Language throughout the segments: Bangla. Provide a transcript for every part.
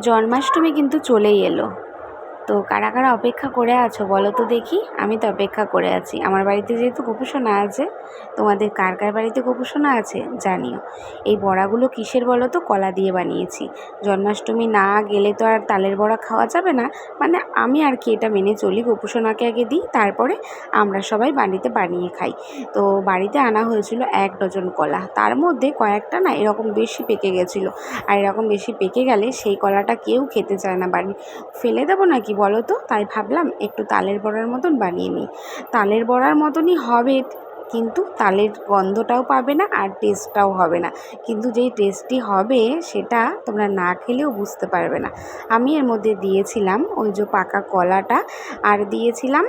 জন্মাষ্টমী কিন্তু চলেই এলো। তো কারা কারা অপেক্ষা করে আছো বলো তো দেখি। আমি তো অপেক্ষা করে আছি। আমার বাড়িতে যেহেতু গোপুসোনা আছে, তোমাদের কার কার বাড়িতে গোপুসোনা আছে জানিও। এই বড়াগুলো কিসের বলো তো? কলা দিয়ে বানিয়েছি। জন্মাষ্টমী না গেলে তো আর তালের বড়া খাওয়া যাবে না। মানে আমি আর কি এটা মেনে চলি, গোপুসোনাকে আগে দিই, তারপরে আমরা সবাই বাড়িতে বানিয়ে খাই। তো বাড়িতে আনা হয়েছিল এক ডজন কলা। তার মধ্যে কয়েকটা না এরকম বেশি পেকে গেছিল। আর এরকম বেশি পেকে গেলে সেই কলাটা কেউ খেতে চায় না। বাড়ি ফেলে দেবো নাকি বলো তো? তাই ভাবলাম একটু তালের বড়ার মতন বানিয়ে নিই। তালের বড়ার মতনই হবে, কিন্তু তালের গন্ধটাও পাবে না আর টেস্টটাও হবে না। কিন্তু যেই টেস্টটি হবে সেটা তোমরা না খেলেও বুঝতে পারবে না। আমি এর মধ্যে দিয়েছিলাম ওই যে পাকা কলাটা, আর দিয়েছিলাম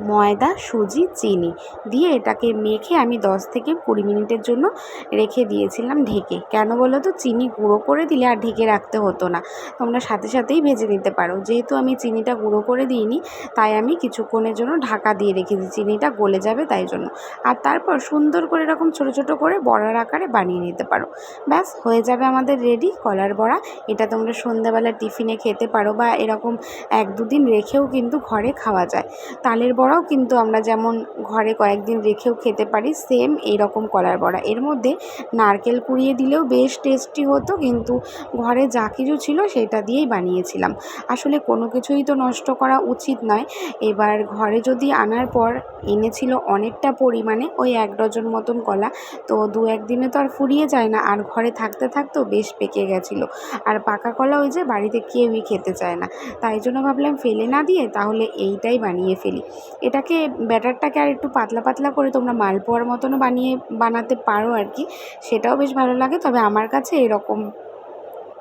ময়দা, সুজি, চিনি দিয়ে এটাকে মেখে আমি দশ থেকে কুড়ি মিনিটের জন্য রেখে দিয়েছিলাম ঢেকে। কেন বলো তো? চিনি গুঁড়ো করে দিলে আর ঢেকে রাখতে হতো না। তোমরা সাথে সাথেই ভেজে নিতে পারো। যেহেতু আমি চিনিটা গুঁড়ো করে দিইনি, তাই আমি কিছুক্ষণের জন্য ঢাকা দিয়ে রেখেছি চিনিটা গলে যাবে তাই জন্য। আর তারপর সুন্দর করে এরকম ছোটো ছোটো করে বড়ার আকারে বানিয়ে নিতে পারো। ব্যাস, হয়ে যাবে আমাদের রেডি কলার বড়া। এটা তোমরা সন্ধ্যাবেলা টিফিনে খেতে পারো বা এরকম এক দুদিন রেখেও কিন্তু ঘরে খাওয়া যায়। তালের বড়াও কিন্তু আমরা যেমন ঘরে কয়েকদিন রেখেও খেতে পারি, সেম এই রকম কলার বড়া। এর মধ্যে নারকেল কুড়িয়ে দিলেও বেশ টেস্টি হতো, কিন্তু ঘরে যা কিছু ছিল সেটা দিয়েই বানিয়েছিলাম। আসলে কোনো কিছুই তো নষ্ট করা উচিত নয়। এবার ঘরে যদি আনার পর এনেছিল অনেকটা পরিমাণে ওই এক ডজন মতন কলা, তো দু একদিনে তো আর ফুরিয়ে যায় না, আর ঘরে থাকতে থাকতেও বেশ পেকে গেছিল। আর পাকা কলা ওই যে বাড়িতে কেউই খেতে চায় না। তাই জন্য ভাবলাম ফেলে না দিয়ে তাহলে এইটাই বানিয়ে ফেলি। এটাকে ব্যাটারটাকে আর একটু পাতলা পাতলা করে তোমরা মালপোয়ার মতনও বানিয়ে বানাতে পারো আর কি। সেটাও বেশ ভালো লাগে, তবে আমার কাছে এরকম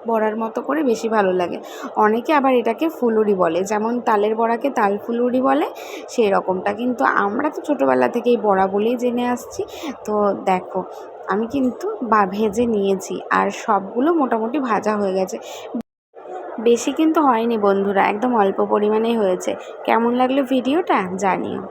বড়ার মতো করে বেশি ভালো লাগে। অনেকে আবার এটাকে ফুলুরি বলে, যেমন তালের বড়াকে তাল ফুলুরি বলে সেই রকমটা কিন্তু আমরা তো ছোটোবেলা থেকেই বড়া বলেই জেনে আসছি। তো দেখো, আমি কিন্তু বা, ভেজে নিয়েছি, আর সবগুলো মোটামুটি ভাজা হয়ে গেছে। বেশি কিন্তু হয়নি বন্ধুরা একদম অল্প পরিমাণেই হয়েছে। কেমন লাগল ভিডিওটা জানিও।